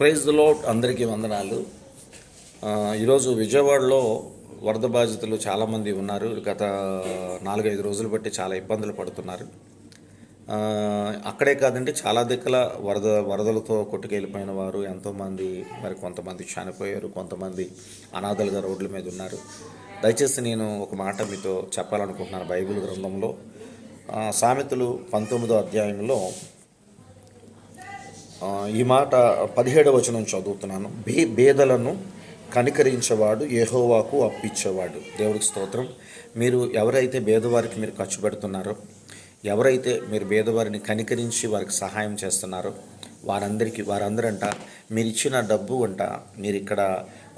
Praise the lot అందరికీ వందనాలు. ఈరోజు విజయవాడలో వరద బాధితులు చాలామంది ఉన్నారు. గత నాలుగైదు రోజులు బట్టి చాలా ఇబ్బందులు పడుతున్నారు. అక్కడే కాదండి చాలా దిక్కుల వరద వరదలతో కొట్టుకెళ్ళిపోయిన వారు ఎంతోమంది మరి కొంతమంది చనిపోయారు కొంతమంది అనాథలుగా రోడ్ల మీద ఉన్నారు. దయచేసి నేను ఒక మాట మీతో చెప్పాలనుకుంటున్నాను బైబిల్ గ్రంథంలో. సామెతలు పంతొమ్మిదో అధ్యాయంలో ఈ మాట పదిహేడవ వచనం చదువుతున్నాను. బే బేదలను కనికరించేవాడు ఏహోవాకు అప్పించేవాడు దేవుడికి స్తోత్రం. మీరు ఎవరైతే బేదవారికి మీరు ఖర్చు పెడుతున్నారో ఎవరైతే మీరు బేదవారిని కనికరించి వారికి సహాయం చేస్తున్నారో వారందరికీ వారందరంట మీరు ఇచ్చిన డబ్బు అంట మీరు ఇక్కడ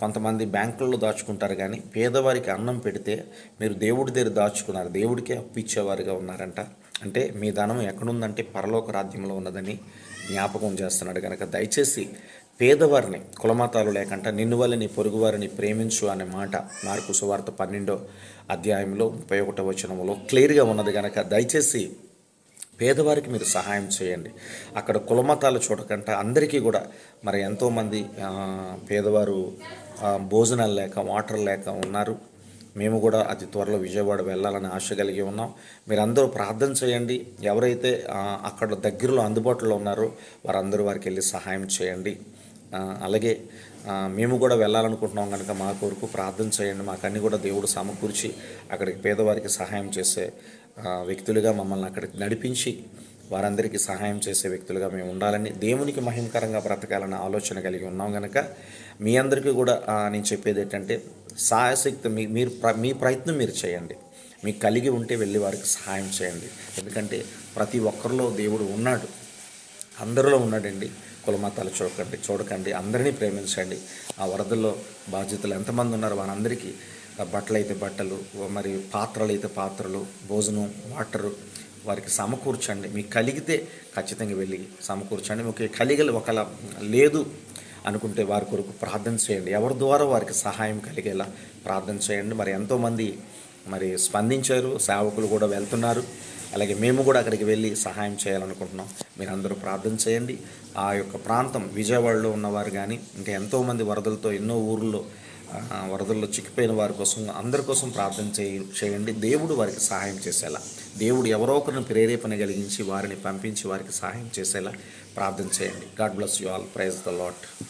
కొంతమంది బ్యాంకుల్లో దాచుకుంటారు కానీ పేదవారికి అన్నం పెడితే మీరు దేవుడి దగ్గర దాచుకున్నారు దేవుడికే అప్పిచ్చేవారుగా ఉన్నారంట. అంటే మీ ధనం ఎక్కడుందంటే పరలోక రాజ్యంలో ఉన్నదని జ్ఞాపకం చేస్తున్నాడు. కనుక దయచేసి పేదవారిని కులమతాలు లేకుండా నిన్ను వాళ్ళని పొరుగువారిని ప్రేమించు అనే మాట మార్కు సువార్త పన్నెండో అధ్యాయంలో ముప్పై ఒకటో వచనంలో క్లియర్గా ఉన్నది. కనుక దయచేసి పేదవారికి మీరు సహాయం చేయండి. అక్కడ కులమతాలు చూడకుండా అందరికీ కూడా మరి ఎంతోమంది పేదవారు భోజనాలు లేక వాటర్ లేక ఉన్నారు. మేము కూడా అతి త్వరలో విజయవాడ వెళ్ళాలని ఆశ కలిగి ఉన్నాం. మీరందరూ ప్రార్థన చేయండి. ఎవరైతే అక్కడ దగ్గరలో అందుబాటులో ఉన్నారో వారందరూ వారికి వెళ్ళి సహాయం చేయండి. అలాగే మేము కూడా వెళ్ళాలనుకుంటున్నాం కనుక మా కొరకు ప్రార్థన చేయండి. మాకు అన్ని కూడా దేవుడు సమకూర్చి అక్కడికి పేదవారికి సహాయం చేసే వ్యక్తులుగా మమ్మల్ని అక్కడికి నడిపించి వారందరికీ సహాయం చేసే వ్యక్తులుగా మేము ఉండాలని దేవునికి మహిమకరంగా బ్రతకాలన్న ఆలోచన కలిగి ఉన్నాం కనుక మీ అందరికీ కూడా నేను చెప్పేది ఏంటంటే సాయశక్తి మీ మీరు ప్ర- మీ ప్రయత్నం మీరు చేయండి. మీకు కలిగి ఉంటే వెళ్ళి వారికి సహాయం చేయండి. ఎందుకంటే ప్రతి ఒక్కరిలో దేవుడు ఉన్నాడు. అందరిలో ఉన్నాడండి. కులమతాలు చూడకండి చూడకండి. అందరినీ ప్రేమించండి. ఆ వరదల్లో బాధ్యతలు ఎంతమంది ఉన్నారు వారందరికీ బట్టలు అయితే బట్టలు మరి పాత్రలు అయితే పాత్రలు భోజనం వాటరు వారికి సమకూర్చండి. మీకు కలిగితే ఖచ్చితంగా వెళ్ళి సమకూర్చండి. మీకు కలిగలు ఒకలా లేదు అనుకుంటే వారి కొరకు ప్రార్థన చేయండి. ఎవరి ద్వారా వారికి సహాయం కలిగేలా ప్రార్థన చేయండి. మరి ఎంతోమంది మరి స్పందించారు సేవకులు కూడా వెళ్తున్నారు. అలాగే మేము కూడా అక్కడికి వెళ్ళి సహాయం చేయాలనుకుంటున్నాం. మీరందరూ ప్రార్థన చేయండి. ఆ యొక్క ప్రాంతం విజయవాడలో ఉన్నవారు కానీ ఇంకా ఎంతోమంది వరదలతో ఎన్నో ఊర్లో వరదల్లో చిక్కిపోయిన వారి కోసం అందరి కోసం ప్రార్థన చేయ చేయండి. దేవుడు వారికి సహాయం చేసేలా. దేవుడు ఎవరో ఒకరిని ప్రేరేపణ కలిగించి వారిని పంపించి వారికి సహాయం చేసేలా ప్రార్థన చేయండి. God bless you all. Praise the Lord